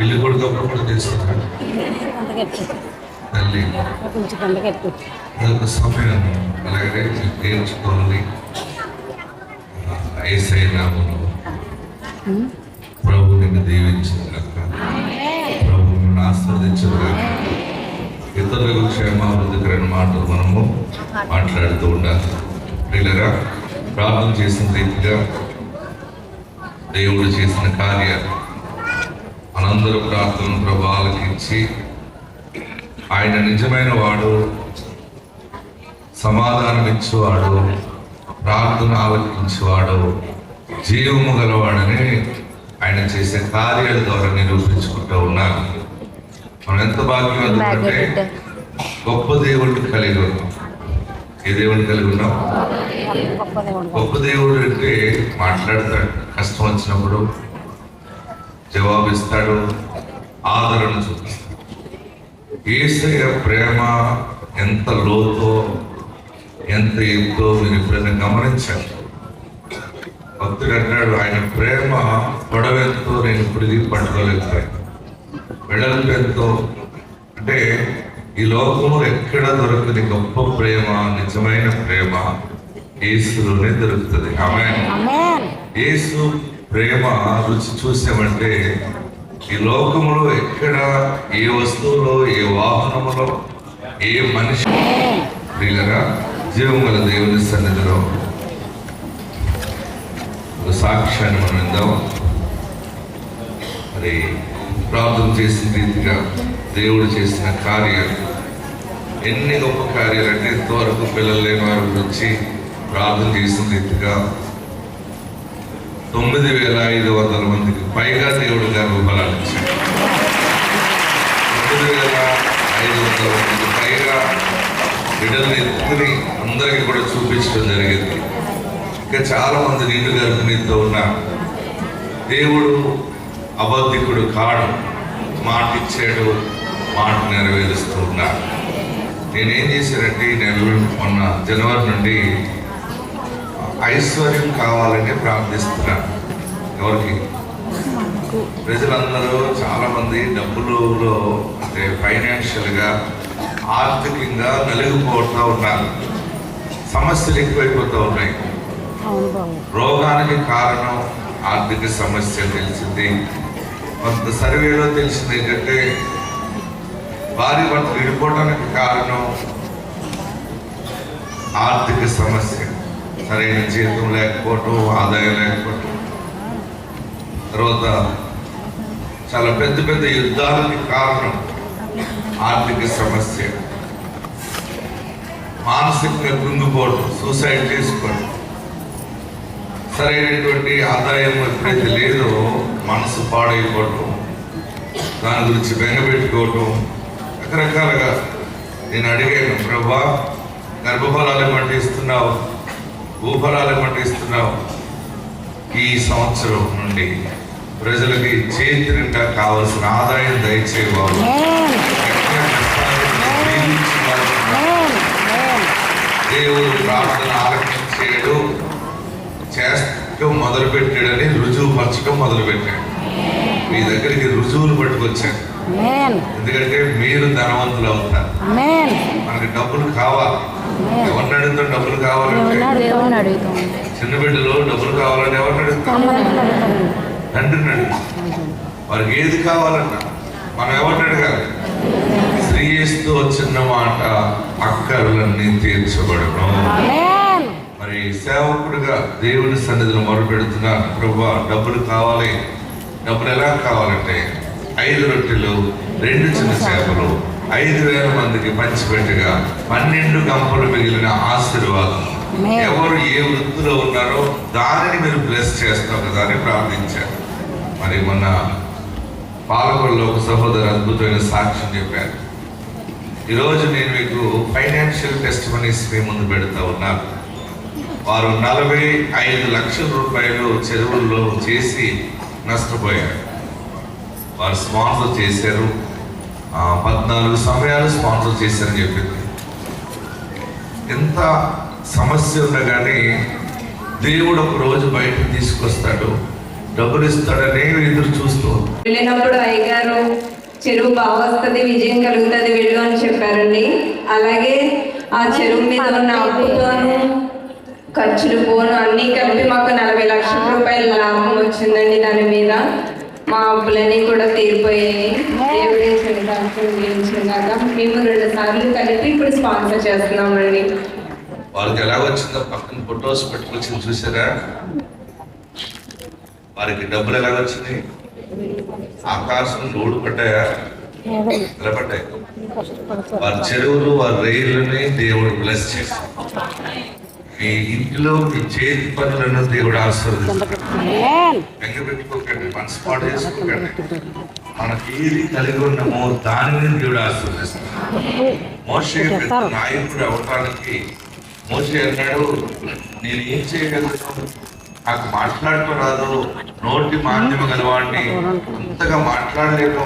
ఇల్లు కూడా కూడా తీసుకున్నాడు తల్లి. సమయం అలాగే నేర్చుకోవాలి ఏసై నామను ప్రభు నిన్ను దీవించగాక ప్రభు నిన్ను ఆస్వాదించగాక ఇతరులకు క్షేమాభివృద్ధికరమైన మాటలు మనము మాట్లాడుతూ ఉండాలి. ప్రియులరా ప్రార్థన చేసిన రీతిగా దేవుడు చేసిన కార్యాలు మనందరూ ప్రార్థన ప్రభావాలకి ఇచ్చి ఆయన నిజమైన వాడు సమాధానం ఇచ్చేవాడు ప్రార్థన ఆలకించేవాడు జీవము గలవాడని ఆయన చేసే కార్యాల ద్వారా నిరూపించుకుంటూ ఉన్నారు మనం ఎంత భాగ్యవంతులంటే గొప్ప దేవుడిని కలిగి ఉన్నాం. ఏ దేవుడిని కలిగి ఉన్నాం? గొప్ప దేవుడు. గొప్ప దేవుడు అంటే మాట్లాడతాడు. కష్టం వచ్చినప్పుడు జవాబిస్తాడు ఆదరణ చూపిస్తాడు. ఏసయ్య ప్రేమ ఎంత లోతో ఎంత ఎత్తో మీరు ఎప్పుడైనా గమనించారు? భక్తుడు అంటాడు ఆయన ప్రేమ పొడవెంతో నేను ఇప్పుడు ఇది పట్టుకోలేకపోయాను వెడల్పు ఎంతో. అంటే ఈ లోకంలో ఎక్కడ దొరకని గొప్ప ప్రేమ నిజమైన ప్రేమ యేసులోనే దొరుకుతుంది. ఆమె యేసు ప్రేమ రుచి చూసామంటే ఈ లోకంలో ఎక్కడ ఏ వస్తువులో ఏ వాహనములో ఏ మనిషి ప్రియులరా జీవం గల దేవుని సన్నిధిలో ఒక సాక్ష్యాన్ని మనం ఇద్దాం మరి ప్రార్థన చేసిన రీతిగా దేవుడు చేసిన కార్యాలు ఎన్ని గొప్ప కార్యాలు అంటే ఇంతవరకు పిల్లలు లేని వారి గురించి ప్రార్థన చేసిన రీతిగా తొమ్మిది వేల ఐదు వందల మందికి పైగా దేవుడు బలాలు ఇచ్చాడు తొమ్మిది వేల ఐదు వందల మందికి పైగా బిడ్డల్ని ఎత్తుకుని అందరికీ కూడా చూపించడం జరిగింది. ఇంకా చాలామంది నీళ్ళు నీళ్ళు గర్భిణీతో ఉన్న దేవుడు అబద్ధికుడు కాడు మాట ఇచ్చాడు మాట నెరవేరుస్తూ ఉన్నాడు నేనేం చేశానంటే ఈ నెల మొన్న జనవరి నుండి ఐశ్వర్యం కావాలని ప్రార్థిస్తున్నాను ఎవరికి? ప్రజలందరూ చాలా మంది డబ్బులలో అంటే ఫైనాన్షియల్గా ఆర్థికంగా నలిగిపోతూ ఉన్నారు. సమస్యలు ఎక్కువైపోతూ ఉన్నాయి. రోగానికి కారణం ఆర్థిక సమస్య తెలిసింది. కొంత సర్వేలో తెలిసింది ఏంటంటే భార్య భర్త విడిపోవడానికి కారణం ఆర్థిక సమస్య. సరైన జీతం లేకపోవటం ఆదాయం లేకపోవటం. తర్వాత చాలా పెద్ద పెద్ద యుద్ధాలకి కారణం ఆర్థిక సమస్య. మానసికంగా కృంగిపోవడం సూసైడ్ చేసుకోవడం సరైనటువంటి ఆదాయం ఎప్పుడైతే లేదో మనసు పాడైపోవటం దాని గురించి బెంగపెట్టుకోవటం రకరకాలుగా నేను అడిగాను ప్రభా గర్భఫలాలు ఏమంటే భూఫలాలు ఇస్తున్నావు. ఈ సంవత్సరం నుండి ప్రజలకి చేతి నిండా కావలసిన ఆదాయం దయచేవాళ్ళు దేవుడు ప్రార్థన ఆలకించేయడు చేస్తూ మొదలు పెట్టాడని రుజువు పరచడం మొదలు పెట్టాడు మీ దగ్గరికి రుజువులు పట్టుకొచ్చాడు. ఆమేన్ ఎందుకంటే మీరు ధనవంతులు అవుతారు. మనకి డబ్బులు కావాలి. ఎవరిని అడుగుతాం డబ్బులు కావాలంటే? చిన్న బిడ్డలు డబ్బులు కావాలని ఎవరిని అడుగుతాం? తండ్రిని అడుగుతాం. వారికి ఏది కావాలన్నా మనం ఎవరిని అడగాలి? శ్రీస్తు వచ్చిన మాట అక్కర్లన్నీ తీర్చబడను. మరి సేవకుడిగా దేవుని సన్నిధిలో మొరపెడుతున్నాను ప్రభా డబ్బులు కావాలి. డబ్బులు ఎలా కావాలంటే ఐదు రొట్టెలు రెండు చిన్న చేపలు ఐదు వేల మందికి పంచిపెట్టగా పన్నెండు గంపలు మిగిలిన ఆశీర్వాదం. ఎవరు ఏ వృత్తిలో ఉన్నారో దానిని మీరు బ్లెస్ చేస్తాం కదా అని ప్రార్థించారు. మరి మొన్న పాలకొల్లో ఒక సహోదరు అద్భుతమైన సాక్ష్యం చెప్పారు. ఈరోజు నేను మీకు ఫైనాన్షియల్ టెస్ట్ మనీస్ మీ ముందు పెడతా ఉన్నాను. వారు నలభై ఐదు లక్షల రూపాయలు చెరువుల్లో చేసి నష్టపోయారు. వారు స్పాన్సర్ చేశారు. ఆ, పద్నాలుగు సమయాలు స్పాన్సర్ చేశారని చెప్పింది. ఎంత సమస్య ఉన్నా కానీ దేవుడు ఒక రోజు బయటకు తీసుకొస్తాడు. డబ్బులు ఇస్తాడనే ఎదురు చూస్తూ వెళ్ళినప్పుడు అయ్యగారు చెరువు బాగా వస్తుంది విజయం కలుగుతుంది వెళ్ళు అని చెప్పారండి. అలాగే ఆ చెరువు మీద ఉన్న అప్పుతోను ఖర్చులు పోను అన్నీ కలిపి మాకు నలభై లక్షల రూపాయల లాభం వచ్చిందండి దాని మీద. మా అప్పులన్నీ కూడా తీరిపోయాయి. దేవుడే చెందాక మేము రెండు సార్లు కలిపి ఇప్పుడు స్పాన్సర్ చేస్తున్నామండి. వాళ్ళకి ఎలా వచ్చిందో పక్కన ఫొటోస్ పెట్టుకొచ్చి చూసారా? వారికి డబ్బులు ఎలా వచ్చింది? ఆకాశం లోడు పడ్డాయా? నిలబడ్డాయి వారి చెరువులు వారి రైళ్ళని దేవుడు బ్లెస్ చేశారు మీ ఇంట్లో మీ చేతి పనులను దేవుడు ఆశీర్వదిస్తాడు. పెట్టుకోకండి మనసు పాటు చేసుకోకండి మనకి ఏది కలిగి ఉన్నామో దానిని దేవుడు ఆశీర్వదిస్తాడు. పెద్ద నాయకుడు అవటానికి మోషే అన్నాడు నేను ఏం చేయగలను? నాకు మాట్లాడటం రాదు. నోటి మాధ్యమ గలవాడిని అంతగా మాట్లాడలేను.